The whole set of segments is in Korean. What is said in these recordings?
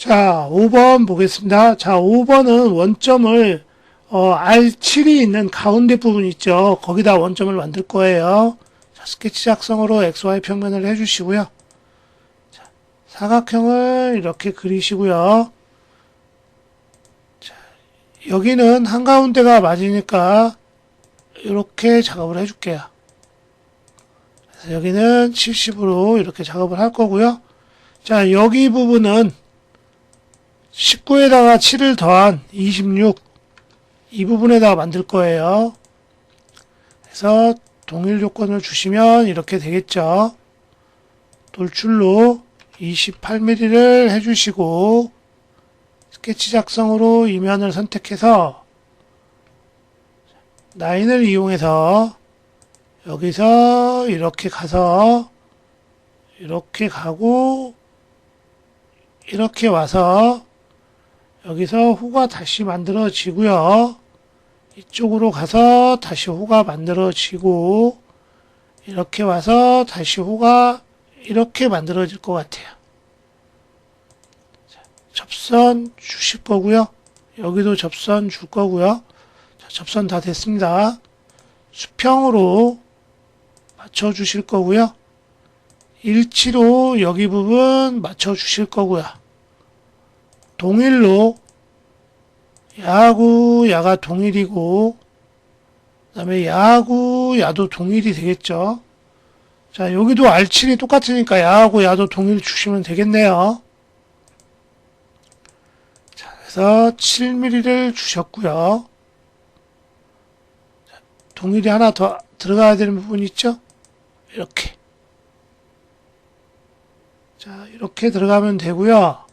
자, 5번 보겠습니다. 자, 5번은 원점을 어, R7이 있는 가운데 부분 있죠. 거기다 원점을 만들 거예요. 자, 스케치 작성으로 XY 평면을 해주시고요. 자, 사각형을 이렇게 그리시고요. 자, 여기는 한가운데가 맞으니까 이렇게 작업을 해줄게요. 여기는 70으로 이렇게 작업을 할 거고요. 자, 여기 부분은 19에다가 7을 더한 26. 이 부분에다가 만들 거예요. 그래서 동일 조건을 주시면 이렇게 되겠죠. 돌출로 28mm를 해주시고 스케치 작성으로 이면을 선택해서 라인을 이용해서 여기서 이렇게 가서 이렇게 가고 이렇게 와서 여기서 호가 다시 만들어지고요. 이쪽으로 가서 다시 호가 만들어지고 이렇게 와서 다시 호가 이렇게 만들어질 것 같아요. 자, 접선 주실 거고요. 여기도 접선 줄 거고요. 자, 접선 다 됐습니다. 수평으로 맞춰 주실 거고요. 일치로 여기 부분 맞춰 주실 거고요. 동일로 야구 야가 동일이고 그 다음에 야구 야도 동일이 되겠죠. 자 여기도 R7이 똑같으니까 야하고 야도 동일 주시면 되겠네요. 자 그래서 7mm를 주셨고요. 자, 동일이 하나 더 들어가야 되는 부분 있죠? 이렇게 자 이렇게 들어가면 되고요.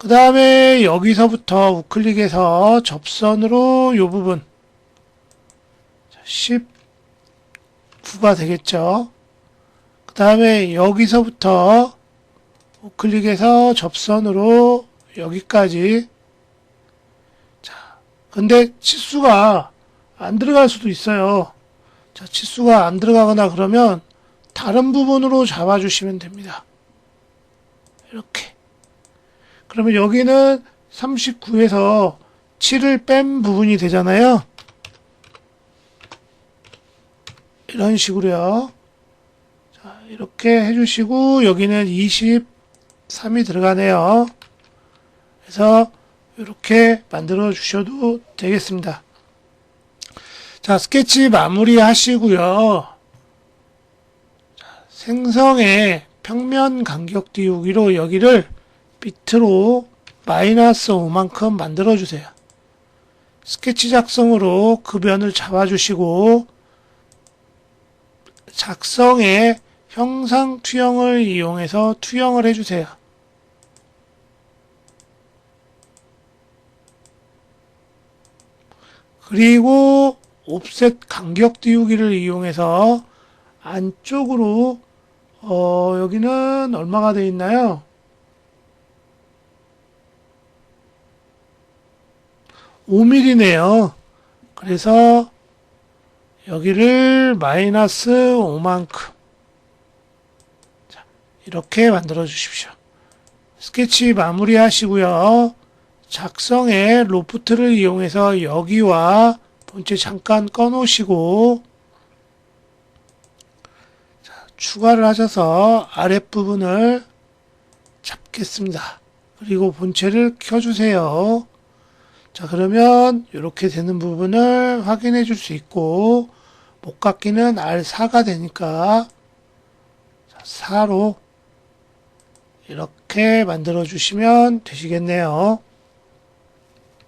그 다음에 여기서부터 우클릭해서 접선으로 요 부분 19가 되겠죠. 그 다음에 여기서부터 우클릭해서 접선으로 여기까지 자 근데 치수가 안 들어갈 수도 있어요. 자 치수가 안 들어가거나 그러면 다른 부분으로 잡아주시면 됩니다. 이렇게 그러면 여기는 39에서 7을 뺀 부분이 되잖아요. 이런 식으로요. 자, 이렇게 해주시고, 여기는 23이 들어가네요. 그래서, 이렇게 만들어 주셔도 되겠습니다. 자, 스케치 마무리 하시고요. 자, 생성의 평면 간격 띄우기로 여기를 비트로 마이너스 5만큼 만들어 주세요. 스케치 작성으로 그 변을 잡아주시고 작성에 형상 투영을 이용해서 투영을 해주세요. 그리고 옵셋 간격 띄우기를 이용해서 안쪽으로 어, 여기는 얼마가 되어 있나요? 5mm네요. 그래서 여기를 마이너스 5만큼 자, 이렇게 만들어 주십시오. 스케치 마무리 하시고요. 작성에 로프트를 이용해서 여기와 본체 잠깐 꺼놓으시고 자, 추가를 하셔서 아랫부분을 잡겠습니다. 그리고 본체를 켜주세요. 자, 그러면 이렇게 되는 부분을 확인해 줄 수 있고, 목깎이는 R4가 되니까, 4로 이렇게 만들어 주시면 되시겠네요.